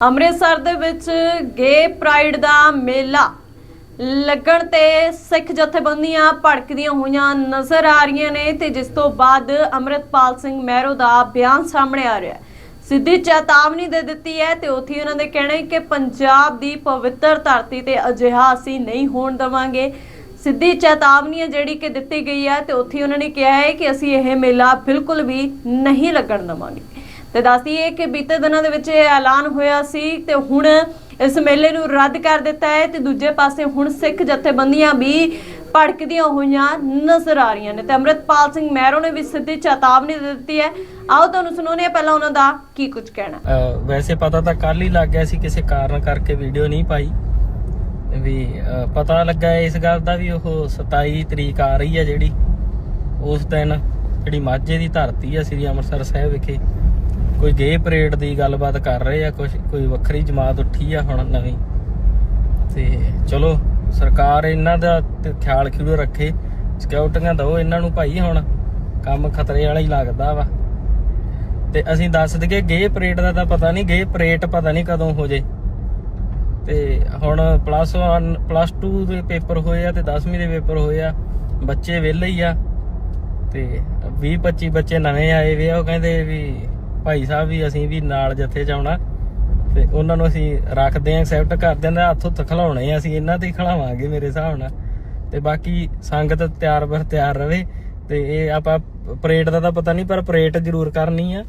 ਅੰਮ੍ਰਿਤਸਰ ਦੇ ਵਿੱਚ ਗੇ ਪ੍ਰਾਈਡ ਦਾ ਮੇਲਾ ਲੱਗਣ ਤੇ ਸਿੱਖ ਜਥੇਬੰਦੀਆਂ ਭੜਕਦੀਆਂ ਹੋਈਆਂ ਨਜ਼ਰ ਆ ਰਹੀਆਂ ਨੇ ਤੇ ਜਿਸ ਤੋਂ ਬਾਅਦ ਅੰਮ੍ਰਿਤਪਾਲ ਸਿੰਘ ਮਹਿਰੋ ਦਾ ਬਿਆਨ ਸਾਹਮਣੇ ਆ ਰਿਹਾ ਸਿੱਧੀ ਚੇਤਾਵਨੀ ਦੇ ਦਿੱਤੀ ਹੈ ਤੇ ਉੱਥੇ ਉਹਨਾਂ ਦੇ ਕਹਿਣਾ ਹੈ ਕਿ ਪੰਜਾਬ ਦੀ ਪਵਿੱਤਰ ਧਰਤੀ ਤੇ ਅਜਿਹਾ ਅਸੀਂ ਨਹੀਂ ਹੋਣ ਦੇਵਾਂਗੇ। ਸਿੱਧੀ ਚੇਤਾਵਨੀ ਹੈ ਜਿਹੜੀ ਕਿ ਦਿੱਤੀ ਗਈ ਹੈ ਤੇ ਉੱਥੇ ਉਹਨਾਂ ਨੇ ਕਿਹਾ ਹੈ ਕਿ ਅਸੀਂ ਇਹ ਮੇਲਾ ਬਿਲਕੁਲ ਵੀ ਨਹੀਂ ਲੱਗਣ ਦੇਵਾਂਗੇ। ਤੇ ਦੱਸਦੀਏ ਕਿ ਬੀਤੇ ਦਿਨਾਂ ਦੇ ਵਿੱਚ ਇਹ ਐਲਾਨ ਹੋਇਆ ਸੀ ਤੇ ਹੁਣ ਇਸ ਮੇਲੇ ਨੂੰ ਰੱਦ ਕਰ ਦਿੱਤਾ ਹੈ ਤੇ ਦੂਜੇ ਪਾਸੇ ਹੁਣ ਸਿੱਖ ਜਥੇਬੰਦੀਆਂ ਵੀ ਭੜਕਦੀਆਂ ਹੋਈਆਂ ਨਜ਼ਰ ਆ ਰਹੀਆਂ ਨੇ ਤੇ ਅੰਮ੍ਰਿਤਪਾਲ ਸਿੰਘ ਮਹਿਰੋ ਨੇ ਵੀ ਸਿੱਧੀ ਚੇਤਾਵਨੀ ਦੇ ਦਿੱਤੀ ਹੈ। ਆਓ ਤੁਹਾਨੂੰ ਸੁਣਾਉਂਦੇ ਪਹਿਲਾਂ ਉਹਨਾਂ ਦਾ ਕੀ ਕੁਝ ਕਹਿਣਾ। ਵੈਸੇ ਪਤਾ ਤਾਂ ਕੱਲ ਹੀ ਲੱਗ ਗਿਆ ਸੀ ਕਿਸੇ ਕਾਰਨ ਕਰਕੇ ਵੀਡੀਓ ਨਹੀਂ ਪਾਈ। ਵੀ ਪਤਾ ਲੱਗਾ ਇਸ ਗੱਲ ਦਾ ਵੀ ਉਹ 27 ਤਰੀਕ ਆ ਰਹੀ ਹੈ ਜਿਹੜੀ। ਉਸ ਦਿਨ ਜਿਹੜੀ ਮਾਝੇ ਦੀ ਧਰਤੀ ਆ ਸ੍ਰੀ ਅੰਮ੍ਰਿਤਸਰ ਸਾਹਿਬ ਵਿਖੇ। ਕੋਈ ਗੇ ਪਰੇਡ ਦੀ ਗੱਲਬਾਤ ਕਰ ਰਹੇ ਆ ਕੁਝ ਕੋਈ ਵੱਖਰੀ ਜਮਾਤ ਉੱਠੀ ਆ ਹੁਣ ਨਵੀਂ। ਤੇ ਚਲੋ, ਸਰਕਾਰ ਇਹਨਾਂ ਦਾ ਖਿਆਲ ਖਿਲੂ ਰੱਖੇ ਸਿਕਿਉਰਟੀਆਂ ਦਿਓ ਇਹਨਾਂ ਨੂੰ ਭਾਈ ਹੁਣ, ਕੰਮ ਖਤਰੇ ਵਾਲਾ ਹੀ ਲੱਗਦਾ ਵਾ। ਤੇ ਅਸੀਂ ਦੱਸ ਦਈਏ ਗੇ ਪਰੇਡ ਦਾ ਤਾਂ ਪਤਾ ਨਹੀਂ ਗੇ ਪਰੇਡ ਪਤਾ ਨਹੀਂ ਕਦੋਂ ਹੋ ਜੇ। ਤੇ ਹੁਣ ਪਲੱਸ 1 ਪਲੱਸ 2 ਦੇ ਪੇਪਰ ਹੋਏ ਆ ਤੇ 10ਵੀਂ ਦੇ ਪੇਪਰ ਹੋਏ ਆ, ਬੱਚੇ ਵਿਹਲੇ ਹੀ ਆ। ਤੇ 20 25 ਬੱਚੇ ਨਵੇਂ ਆਏ ਵੇ ਆ, ਉਹ ਕਹਿੰਦੇ ਵੀ ਭਾਈ ਸਾਹਿਬ ਵੀ ਅਸੀਂ ਵੀ ਨਾਲ ਜੱਥੇ ਚ ਆਉਣਾ ਤੇ ਉਹਨਾਂ ਨੂੰ ਅਸੀਂ ਰੱਖਦੇ ਆਂ ਐਕਸੈਪਟ ਕਰਦੇ ਆਂ ਹੱਥੋਂ ਖਲਾਉਣੇ ਆ ਅਸੀਂ ਇਹਨਾਂ ਤੇ ਹੀ ਖਲਾਵਾਂਗੇ ਮੇਰੇ ਹਿਸਾਬ ਨਾਲ। ਤੇ ਬਾਕੀ ਸੰਗਤ ਤਿਆਰ ਬਰ ਤਿਆਰ ਰਵੇ ਤੇ ਇਹ ਆਪਾਂ ਪਰੇਡ ਦਾ ਤਾਂ ਪਤਾ ਨਹੀਂ ਪਰ ਪਰੇਡ ਜ਼ਰੂਰ ਕਰਨੀ ਆ।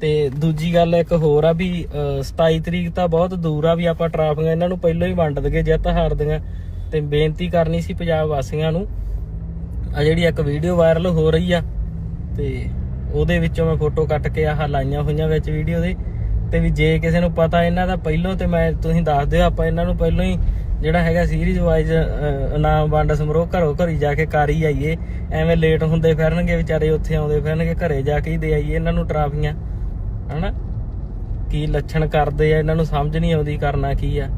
ਤੇ ਦੂਜੀ ਗੱਲ ਇੱਕ ਹੋਰ ਆ ਵੀ ਅਹ, 27 ਤਰੀਕ ਤਾਂ ਬਹੁਤ ਦੂਰ ਆ ਵੀ ਆਪਾਂ ਟਰਾਫੀਆਂ ਇਹਨਾਂ ਨੂੰ ਪਹਿਲਾਂ ਹੀ ਵੰਡ ਦਗੇ ਜਿੱਤ ਹਾਰ ਦੀਆਂ। ਤੇ ਬੇਨਤੀ ਕਰਨੀ ਸੀ ਪੰਜਾਬ ਵਾਸੀਆਂ ਨੂੰ। ਆ ਜਿਹੜੀ ਇੱਕ ਵੀਡੀਓ ਵਾਇਰਲ ਹੋ ਰਹੀ ਆ ਤੇ ਉਹਦੇ ਵਿੱਚੋਂ ਮੈਂ ਫੋਟੋ ਕੱਟ ਕੇ ਆਹ ਲਾਈਆਂ ਹੋਈਆਂ ਵਿੱਚ ਵੀਡੀਓ ਦੇ। ਤੇ ਵੀ ਜੇ ਕਿਸੇ ਨੂੰ ਪਤਾ ਇਹਨਾਂ ਦਾ ਪਹਿਲਾਂ ਤੇ ਮੈਂ ਤੁਸੀਂ ਦੱਸ ਦਿਓ ਆਪਾਂ ਇਹਨਾਂ ਨੂੰ ਪਹਿਲਾਂ ਹੀ ਜਿਹੜਾ ਹੈਗਾ ਸੀਰੀਜ਼ ਵਾਈਜ਼ ਇਨਾਮ ਵੰਡ ਸਮਰੋਹ ਘਰੋਂ ਘਰੀ ਜਾ ਕੇ ਕਰ ਹੀ ਆਈਏ। ਐਵੇਂ ਲੇਟ ਹੁੰਦੇ ਫਿਰਨਗੇ ਵਿਚਾਰੇ ਉੱਥੇ ਆਉਂਦੇ ਫਿਰਨਗੇ ਘਰੇ ਜਾ ਕੇ ਹੀ ਦੇ ਆਈਏ ਇਹਨਾਂ ਨੂੰ ਟਰਾਫੀਆਂ। ਹਨਾ? ਕੀ ਲੱਛਣ ਕਰਦੇ ਆ ਇਹਨਾਂ ਨੂੰ ਸਮਝ ਨਹੀਂ ਆਉਂਦੀ ਕਰਨਾ ਕੀ ਆ।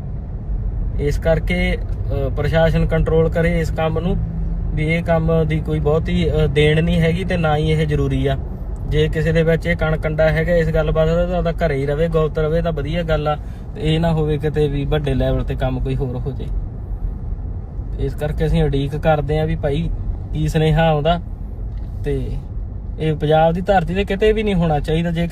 ਇਸ ਕਰਕੇ ਪ੍ਰਸ਼ਾਸਨ ਕੰਟਰੋਲ ਕਰੇ ਇਸ ਕੰਮ ਨੂੰ ਵੀ ਇਹ ਕੰਮ ਦੀ ਕੋਈ ਬਹੁਤੀ ਅ, ਦੇਣ ਨਹੀਂ ਹੈਗੀ ਤੇ ਨਾ ਹੀ ਇਹ ਜ਼ਰੂਰੀ ਆ। ਜੇ ਕਿਸੇ ਦੇ ਵਿੱਚ ਇਹ ਕਣ ਕੰਡਾ ਹੈਗਾ, ਇਸ ਗੱਲਬਾਤ ਦਾ ਤਾਂ ਉਹਦਾ ਘਰੇ ਹੀ ਰਵੇ ਗੌਤ ਰਵੇ, ਤਾਂ ਵਧੀਆ ਗੱਲ ਆ। ਤੇ ਇਹ ਨਾ ਹੋਵੇ ਕਿਤੇ ਵੀ ਵੱਡੇ ਲੈਵਲ ਤੇ ਕੰਮ ਕੋਈ ਹੋਰ ਹੋ ਜੇ। ਇਸ ਕਰਕੇ ਅਸੀਂ ਉਡੀਕ ਕਰਦੇ ਆਂ ਵੀ ਭਾਈ ਕੀ ਸੁਨੇਹਾ ਆਉਂਦਾ। ਤੇ ਇਹ ਪੰਜਾਬ ਦੀ ਧਰਤੀ ਤੇ ਕਿਤੇ ਵੀ ਨਹੀਂ ਹੋਣਾ ਚਾਹੀਦਾ, ਜੇ